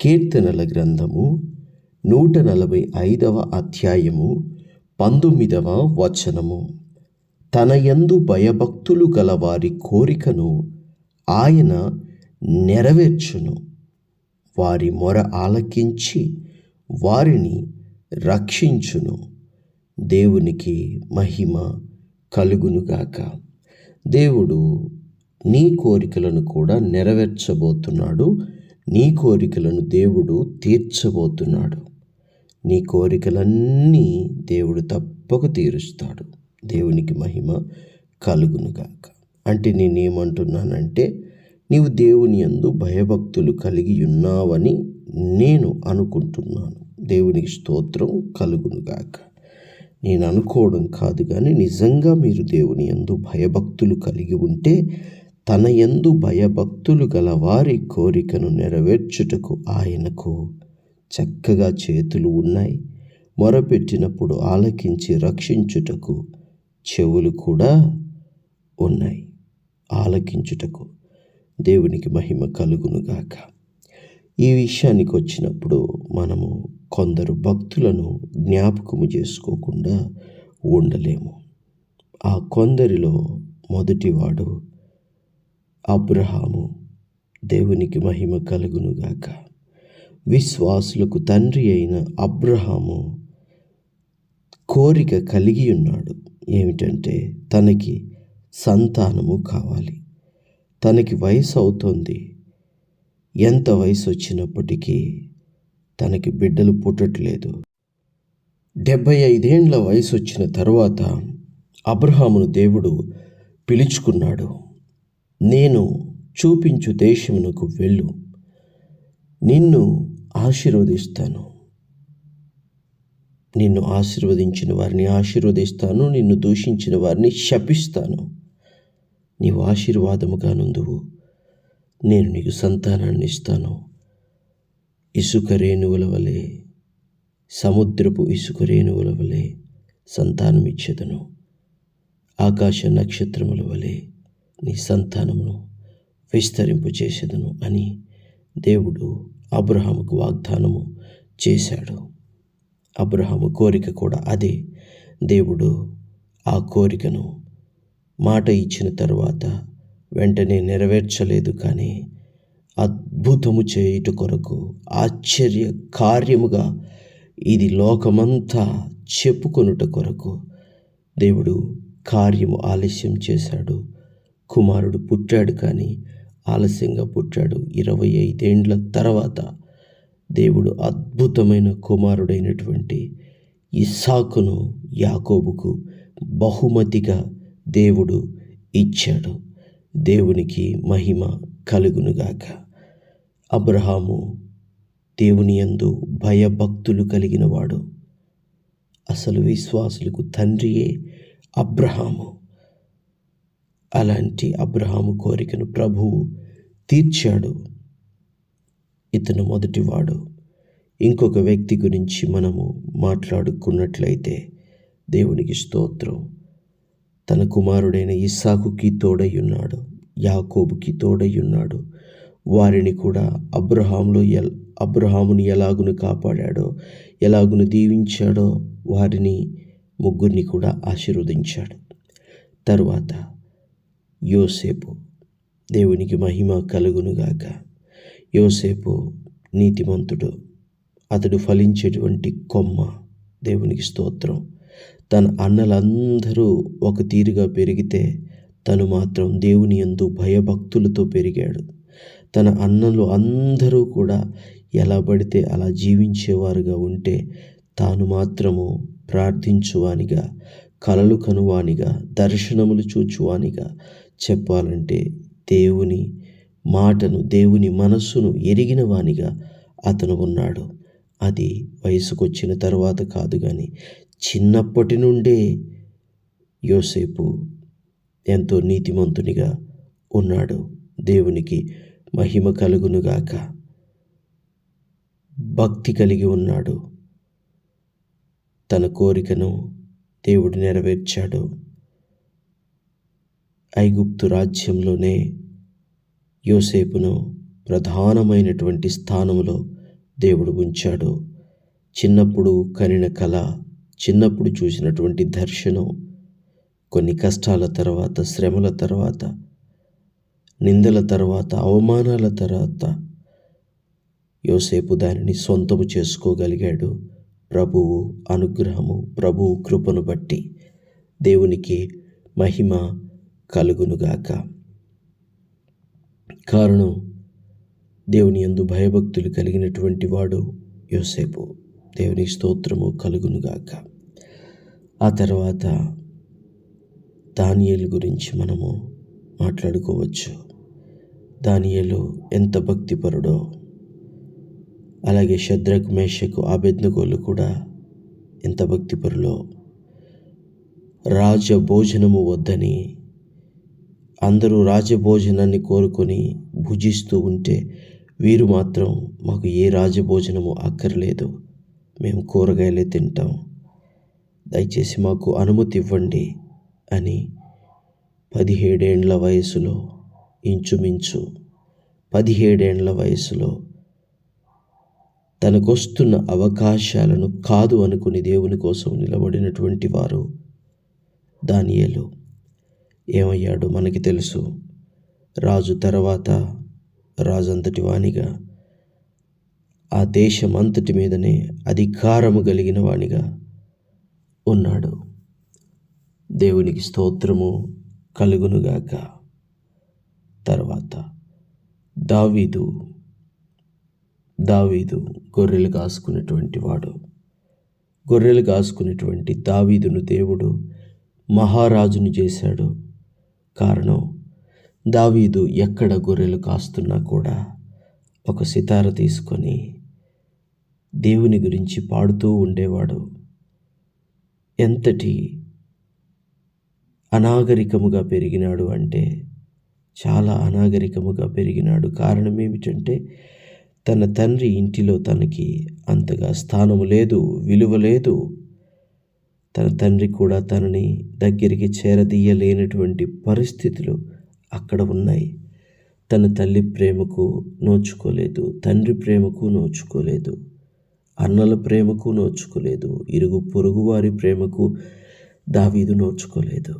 కీర్తనల గ్రంథము నూట నలభై ఐదవ అధ్యాయము పంతొమ్మిదవ వచనము. తన యందు భయభక్తులు గల వారి కోరికను ఆయన నెరవేర్చును. వారి మొర ఆలకించి వారిని రక్షించును. దేవునికి మహిమ కలుగునుగాక దేవుడు నీ కోరికలను కూడా నెరవేర్చబోతున్నాడు. నీ కోరికలను దేవుడు తీర్చబోతున్నాడు. నీ కోరికలన్నీ దేవుడు తప్పక తీరుస్తాడు. దేవునికి మహిమ కలుగునుగాక అంటే నేనేమంటున్నానంటే నీవు దేవుని యందు భయభక్తులు కలిగి ఉన్నావని నేను అనుకుంటున్నాను. దేవునికి స్తోత్రం కలుగునుగాక నేను అనుకోవడం కాదు కానీ నిజంగా మీరు దేవుని యందు భయభక్తులు కలిగి ఉంటే తన యందు భయభక్తులు గల వారి కోరికను నెరవేర్చుటకు ఆయనకు చక్కగా చేతులు ఉన్నాయి. మొరపెట్టినప్పుడు ఆలకించి రక్షించుటకు చెవులు కూడా ఉన్నాయి. ఆలకించుటకు దేవునికి మహిమ కలుగునుగాక. ఈ విషయానికి వచ్చినప్పుడు మనము కొందరు భక్తులను జ్ఞాపకము చేసుకోకుండా ఉండలేము. ఆ కొందరిలో మొదటివాడు అబ్రహాము దేవునికి మహిమ కలుగునుగాక. విశ్వాసులకు తండ్రి అయిన అబ్రహాము కోరిక కలిగి ఉన్నాడు. ఏమిటంటే తనకి సంతానము కావాలి. తనకి వయసు అవుతోంది. ఎంత వయసు వచ్చినప్పటికీ తనకి బిడ్డలు పుట్టట్లేదు. డెబ్భై ఐదేండ్ల వయసు వచ్చిన తర్వాత అబ్రహామును దేవుడు పిలుచుకున్నాడు. నేను చూపించు దేశమునకు వెళ్ళు. నిన్ను ఆశీర్వదిస్తాను. నిన్ను ఆశీర్వదించిన వారిని ఆశీర్వదిస్తాను. నిన్ను దూషించిన వారిని శపిస్తాను. నీవు ఆశీర్వాదముగా నుందువు నేను నీకు సంతానాన్ని ఇస్తాను. ఇసుక రేణువుల వలె సముద్రపు ఇసుక రేణువుల వలె సంతానం ఇచ్చేదను ఆకాశ నక్షత్రముల వలె నీ సంతానమును విస్తరింపు చేసేదను అని దేవుడు అబ్రహాముకు వాగ్దానము చేశాడు. అబ్రహాము కోరిక కూడా అదే. దేవుడు ఆ కోరికను మాట ఇచ్చిన తర్వాత వెంటనే నెరవేర్చలేదు కానీ అద్భుతము చేయుట కొరకు ఆశ్చర్య కార్యముగా ఇది లోకమంతా చెప్పుకొనుట కొరకు దేవుడు కార్యము ఆలస్యం చేశాడు. కుమారుడు పుట్టాడు కానీ ఆలస్యంగా పుట్టాడు. ఇరవై ఐదేండ్ల తర్వాత దేవుడు అద్భుతమైన కుమారుడైనటువంటి ఇస్సాకును యాకోబుకు బహుమతిగా దేవుడు ఇచ్చాడు. దేవునికి మహిమ కలుగునుగాక అబ్రహాము దేవుని యందు భయభక్తులు కలిగినవాడు. అసలు విశ్వాసులకు తండ్రియే అబ్రహాము. అలాంటి అబ్రహాము కోరికను ప్రభువు తీర్చాడు. ఇతను మొదటివాడు. ఇంకొక వ్యక్తి గురించి మనము మాట్లాడుకున్నట్లయితే దేవునికి స్తోత్రం. తన కుమారుడైన ఇస్సాకుకి తోడై ఉన్నాడు యాకోబుకి తోడై ఉన్నాడు వారిని కూడా అబ్రహాములో ఎల్ అబ్రహాముని ఎలాగును కాపాడాడో ఎలాగును దీవించాడో వారిని ముగ్గురిని కూడా ఆశీర్వదించాడు. తరువాత యోసేపు దేవునికి మహిమ కలుగునుగాక యోసేపు నీతిమంతుడు అతడు ఫలించేటువంటి కొమ్మ దేవునికి స్తోత్రం. తన అన్నలందరూ ఒక తీరుగా పెరిగితే తను మాత్రం దేవుని ఎందు భయభక్తులతో పెరిగాడు. తన అన్నలు అందరూ కూడా ఎలా పడితే అలా జీవించేవారుగా ఉంటే తాను మాత్రము ప్రార్థించువానిగా కలలు కనువానిగా దర్శనములు చూచువానిగా చెప్పాలంటే దేవుని మాటను దేవుని మనస్సును ఎరిగిన వానిగా అతను ఉన్నాడు. అది వయసుకొచ్చిన తర్వాత కాదు కానీ చిన్నప్పటి నుండే యోసేపు ఎంతో నీతిమంతునిగా ఉన్నాడు. దేవునికి మహిమ కలుగునుగాక భక్తి కలిగి ఉన్నాడు. తన కోరికను దేవుడు నెరవేర్చాడు. ఐగుప్తు రాజ్యంలోనే యోసేపును ప్రధానమైనటువంటి స్థానంలో దేవుడు ఉంచాడు. చిన్నప్పుడు కనిన కళ చిన్నప్పుడు చూసినటువంటి దర్శనం కొన్ని కష్టాల తర్వాత శ్రమల తర్వాత నిందల తర్వాత అవమానాల తర్వాత యోసేపు దానిని సొంతము చేసుకోగలిగాడు. ప్రభువు అనుగ్రహము ప్రభువు కృపను బట్టి దేవునికి మహిమ కలుగునుగాక. కారణం దేవుని యందు భయభక్తులు కలిగినటువంటి వాడు యోసేపు. దేవుని స్తోత్రము కలుగునుగాక. ఆ తర్వాత దానియలు గురించి మనము మాట్లాడుకోవచ్చు. దానియలు ఎంత భక్తిపరుడో అలాగే శద్రక్ మేషకు ఆబెద్నగోలు కూడా ఎంత భక్తిపరులో. రాజభోజనము వద్దని అందరూ రాజభోజనాన్ని కోరుకొని భుజిస్తూ ఉంటే వీరు మాత్రం మాకు ఏ రాజభోజనము అక్కర్లేదు. మేము కూరగాయలే తింటాం. దయచేసి మాకు అనుమతి ఇవ్వండి అని పదిహేడేండ్ల వయసులో ఇంచుమించు పదిహేడేండ్ల వయసులో తనకొస్తున్న అవకాశాలను కాదు అనుకుని దేవుని కోసం నిలబడినటువంటి వారు దానియేలు. ఏమయ్యాడో మనకి తెలుసు. రాజు తర్వాత రాజంతటి వానిగా ఆ దేశం అంతటి మీదనే అధికారము కలిగిన వానిగా ఉన్నాడు. దేవునికి స్తోత్రము కలుగునుగాక తర్వాత దావీదు దావీదు గొర్రెలు కాసుకునేటువంటి వాడు. గొర్రెలు కాసుకునేటువంటి దావీదును దేవుడు మహారాజును చేశాడు. కారణం దావీదు ఎక్కడ గొర్రెలు కాస్తున్నా కూడా ఒక సితార తీసుకొని దేవుని గురించి పాడుతూ ఉండేవాడు. ఎంతటి అనాగరికముగా పెరిగినాడు అంటే చాలా అనాగరికముగా పెరిగినాడు. కారణం ఏమిటంటే తన తండ్రి ఇంటిలో తనకి అంతగా స్థానము లేదు విలువ లేదు. తన తండ్రి కూడా తనని దగ్గరికి చేరదీయలేనటువంటి పరిస్థితులు అక్కడ ఉన్నాయి. తన తల్లి ప్రేమకు నోచుకోలేదు తండ్రి ప్రేమకు నోచుకోలేదు అన్నల ప్రేమకు నోచుకోలేదు ఇరుగు పొరుగు వారి ప్రేమకు దావీదు నోచుకోలేదు.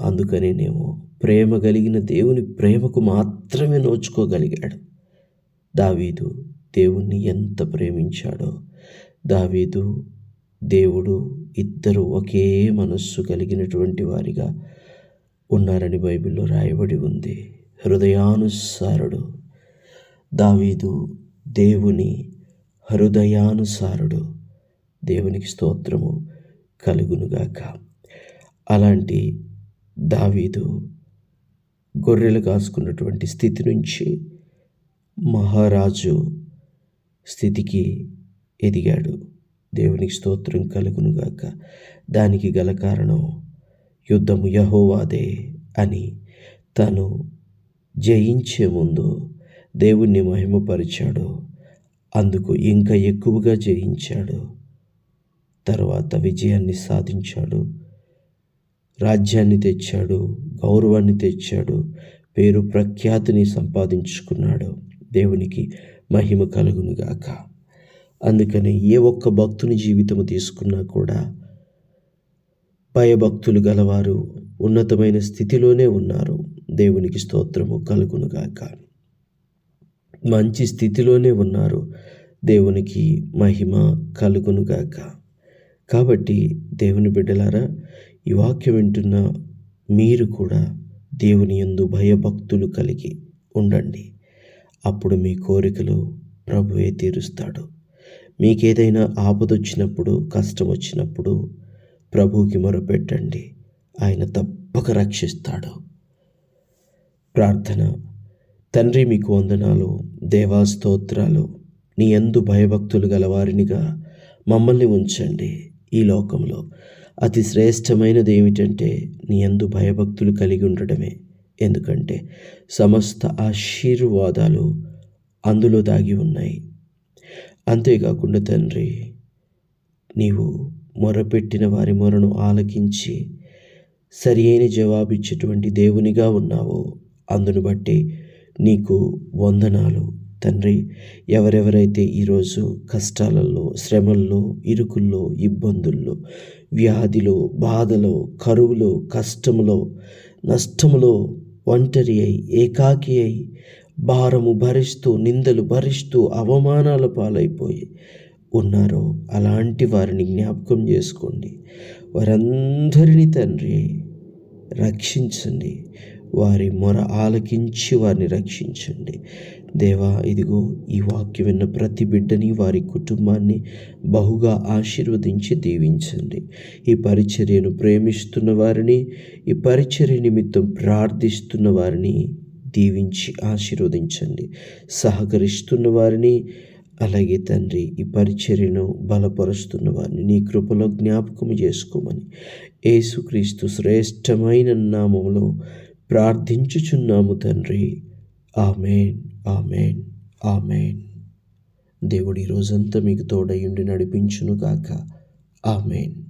అందుకనేనేమో ప్రేమ కలిగిన దేవుని ప్రేమకు మాత్రమే నోచుకోగలిగాడు. దావీదు దేవుణ్ణి ఎంత ప్రేమించాడో దావీదు దేవుడు ఇద్దరు ఒకే మనస్సు కలిగినటువంటి వారిగా ఉన్నారని బైబిల్లో రాయబడి ఉంది. హృదయానుసారుడు. దావీదు దేవుని హృదయానుసారుడు. దేవునికి స్తోత్రము కలుగునుగాక. అలాంటి దావీదు గొర్రెలు కాసుకున్నటువంటి స్థితి నుంచి మహారాజు స్థితికి ఎదిగాడు. దేవునికి స్తోత్రం కలుగునుగాక దానికి గల కారణం యుద్ధము యహోవాదే అని తను జయించే ముందు దేవుణ్ణి మహిమపరిచాడు. అందుకు ఇంకా ఎక్కువగా జయించాడు. తర్వాత విజయాన్ని సాధించాడు. రాజ్యాన్ని తెచ్చాడు గౌరవాన్ని తెచ్చాడు పేరు ప్రఖ్యాతిని సంపాదించుకున్నాడు. దేవునికి మహిమ కలుగునుగాక అందుకని ఏ ఒక్క భక్తుని జీవితము తీసుకున్నా కూడా భయభక్తులు గలవారు ఉన్నతమైన స్థితిలోనే ఉన్నారు. దేవునికి స్తోత్రము కలుగునుగాక. మంచి స్థితిలోనే ఉన్నారు. దేవునికి మహిమ కలుగునుగాక. కాబట్టి దేవుని బిడ్డలారా ఈ వాక్యం వింటున్న మీరు కూడా దేవుని యందు భయభక్తులు కలిగి ఉండండి. అప్పుడు మీ కోరికలు ప్రభువే తీరుస్తాడు. మీకేదైనా ఆపదొచ్చినప్పుడు కష్టం వచ్చినప్పుడు ప్రభువుకి మొరపెట్టండి. ఆయన తప్పక రక్షిస్తాడు. ప్రార్థన. తండ్రి మీకు వందనాలు. దేవా స్తోత్రాలు. నీ యందు భయభక్తులు గలవారినిగా మమ్మల్ని ఉంచండి ఈ లోకంలో. అతి శ్రేష్టమైనది ఏమిటంటే నీ ఎందు భయభక్తులు కలిగి ఉండడమే. ఎందుకంటే సమస్త ఆశీర్వాదాలు అందులో దాగి ఉన్నాయి. అంతేకాకుండా తండ్రి నీవు మొరపెట్టిన వారి మొరను ఆలకించి సరి అయిన జవాబిచ్చేటువంటి దేవునిగా ఉన్నావో. అందును బట్టి నీకు వందనాలు. తండ్రి ఎవరెవరైతే ఈరోజు కష్టాలలో శ్రమల్లో ఇరుకుల్లో ఇబ్బందుల్లో వ్యాధిలో బాధలో కరువులో కష్టములో నష్టములో ఒంటరి అయి ఏకాకి అయి భారము భరిస్తూ నిందలు భరిస్తూ అవమానాల పాలైపోయి ఉన్నారో అలాంటి వారిని జ్ఞాపకం చేసుకోండి. వారందరినీ తండ్రి రక్షించండి. వారి మొర ఆలకించి వారిని రక్షించండి. దేవా ఇదిగో ఈ వాక్యం విన్న ప్రతి బిడ్డని వారి కుటుంబాన్ని బహుగా ఆశీర్వదించి దీవించండి. ఈ పరిచర్యను ప్రేమిస్తున్న వారిని ఈ పరిచర్య నిమిత్తం ప్రార్థిస్తున్న వారిని దీవించి ఆశీర్వదించండి. సహకరిస్తున్న వారిని అలాగే తండ్రి ఈ పరిచర్యను బలపరుస్తున్న వారిని నీ కృపలో జ్ఞాపకం చేసుకోమని యేసుక్రీస్తు శ్రేష్టమైన నామంలో ప్రార్థించుచున్నాము తండ్రి. Amen amen amen. దేవుడి రోజంతా మీకు తోడయుండి నడిపించును కాక ఆమెన్.